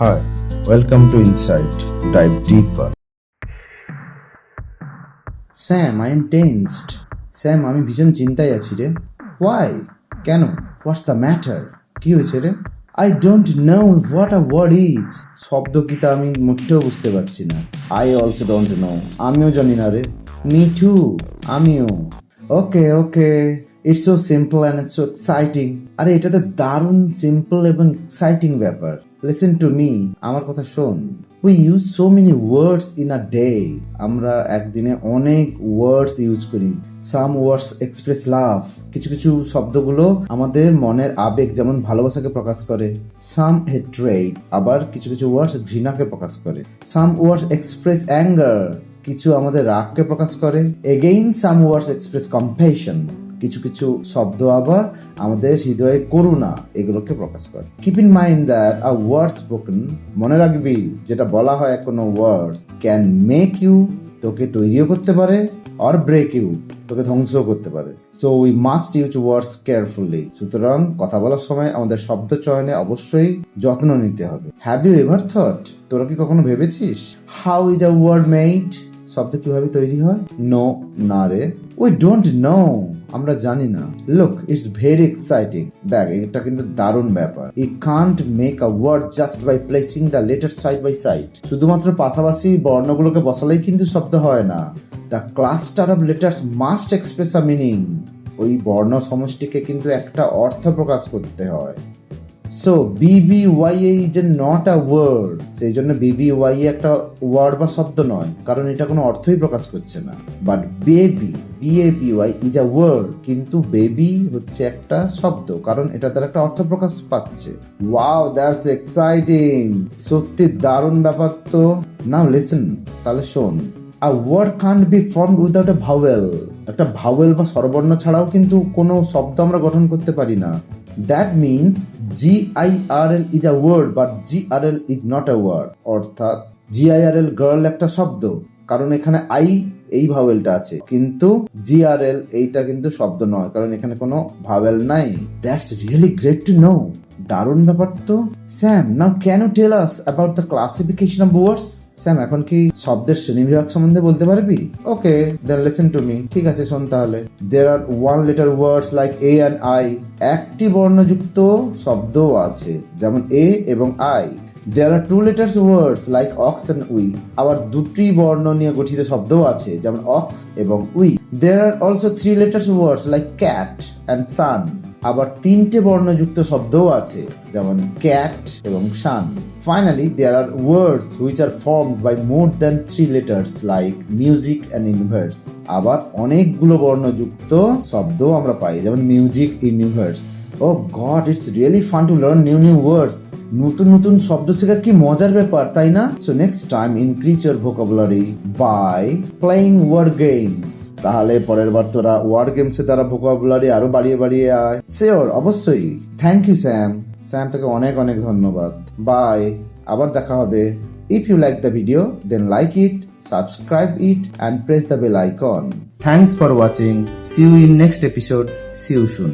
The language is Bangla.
Hi, welcome to Insight. Dive deeper. Sam I am tensed Sam আমি ভীষণ চিন্তায় আছি রে। ওয়াই কেন? হোয়াটস দ্য ম্যাটার কি হয়েছে রে? I don't know what a word is শব্দ কি তা আমি মোটেও বুঝতে পারছি না। আই অলসো ডোন্ট নো আমিও জানি না রে। মি আমিও। Okay okay it's so simple and so exciting আরে এটা তো দারুণ সিম্পল এবং এক্সাইটিং ব্যাপার। লিসেন টু মি আমার কথা শোন। We use so many words in a day আমরা একদিনে অনেক ওয়ার্ডস ইউজ করি। সাম ওয়ার্ডস এক্সপ্রেস লাভ কিছু কিছু শব্দগুলো আমাদের মনের আবেগ, যেমন ভালোবাসাকে প্রকাশ করে। সাম হেট্রেড আবার কিছু কিছু ওয়ার্ডস ঘৃণাকে প্রকাশ করে। সাম ওয়ার্ডস এক্সপ্রেস অ্যাঙ্গার কিছু আমাদের রাগকে প্রকাশ করে। Again some words express compassion কিছু কিছু শব্দ আবার আমাদের হৃদয়ে করুণা এগুলোকে প্রকাশ করে। Keep in mind that a word spoken মনে রাখবি, যেটা বলা হয় কোনো ওয়ার্ড ক্যান মেক ইউ তোকে তৈরিও করতে পারে অর ব্রেক ইউ তোকে ধ্বংসও করতে পারে। So we must use words carefully সুতরাং কথা বলার সময় আমাদের শব্দ চয়নে অবশ্যই যত্ন নিতে হবে। হ্যাভ ইউ এভার থট তোরা কি কখনো ভেবেছিস? How is a word made শব্দ কীভাবে তৈরি হয়? নো না রে। উই ডোন্ট নো আমরা জানি না। লুক ইটস ভেরি এক্সাইটিং দেখ, এটা কিন্তু দারুণ ব্যাপার। We can't make a word just by placing the letter side by side শুধুমাত্র পাশাপাশি বর্ণগুলোকে বসালেই কিন্তু শব্দ হয় না। The cluster of letters must express a meaning ওই বর্ণ সমষ্টিকে কিন্তু একটা অর্থ প্রকাশ করতে হয়। So BBY is a not a word সেই জন্য বিবিওয়াই একটা ওয়ার্ড বা শব্দ নয়, কারণ এটা কোনো অর্থই প্রকাশ করছে না। But baby BABY is a word কিন্তু বেবি হচ্ছে একটা শব্দ, কারণ এটা তার একটা অর্থ প্রকাশ পাচ্ছে। ওয়াও দ্যাটস এক্সাইটিং সত্যি দারুণ ব্যাপার তো। নাও লিসেন তাহলে শোন। A word can't be form without a vowel একটা ভাওয়েল বা স্বরবর্ণ ছাড়াও কিন্তু কোনো শব্দ আমরা গঠন করতে পারি না। That means GIRL I R L is a word but G R L is not a word অর্থাৎ GIRL I R L girl একটা শব্দ। কারণ এখানে আই এই ভাওয়েলটা আছে। কিন্তু জিআরএল আর এল এইটা কিন্তু শব্দ নয়। কারণ এখানে কোনো ভাওয়েল নাই। That's really great to know দারুণ ব্যাপার তো। Sam now can you tell us about the classification of words Sam, এখন কি শব্দের শ্রেণীবিভাগ সম্বন্ধে বলতে পারবি? Okay then listen to me ঠিক আছে, শোন তাহলে। There are one letter words like a and I একটি বর্ণযুক্ত শব্দও আছে, যেমন এ এবং I there are two letters words like ox and we আবার দুটি বর্ণ নিয়ে গঠিত শব্দও আছে, যেমন অক্স এবং we there are also three letters words like cat and sun আবার তিনটে বর্ণযুক্ত শব্দও আছে, যেমন ক্যাট এবং sun. Finally there are words which are formed by more than three letters like music and universe আবার অনেকগুলো বর্ণযুক্ত শব্দও আমরা পাই, যেমন music universe oh God it's really fun to learn new new words নতুন নতুন শব্দ শেখা কি মজার ব্যাপার, তাই না? So next time increase your vocabulary by playing word games তাহলে পরের বার তোরা ওয়ার্ড গেমসে তারা ভোকাবুলারি আরও বাড়িয়ে বাড়িয়ে আয়। শিওর অবশ্যই। থ্যাংক ইউ স্যাম স্যাম তোকে অনেক অনেক ধন্যবাদ। বাই আবার দেখা হবে। If you like the video then like it subscribe it and press the bell icon thanks for watching see in next episode see soon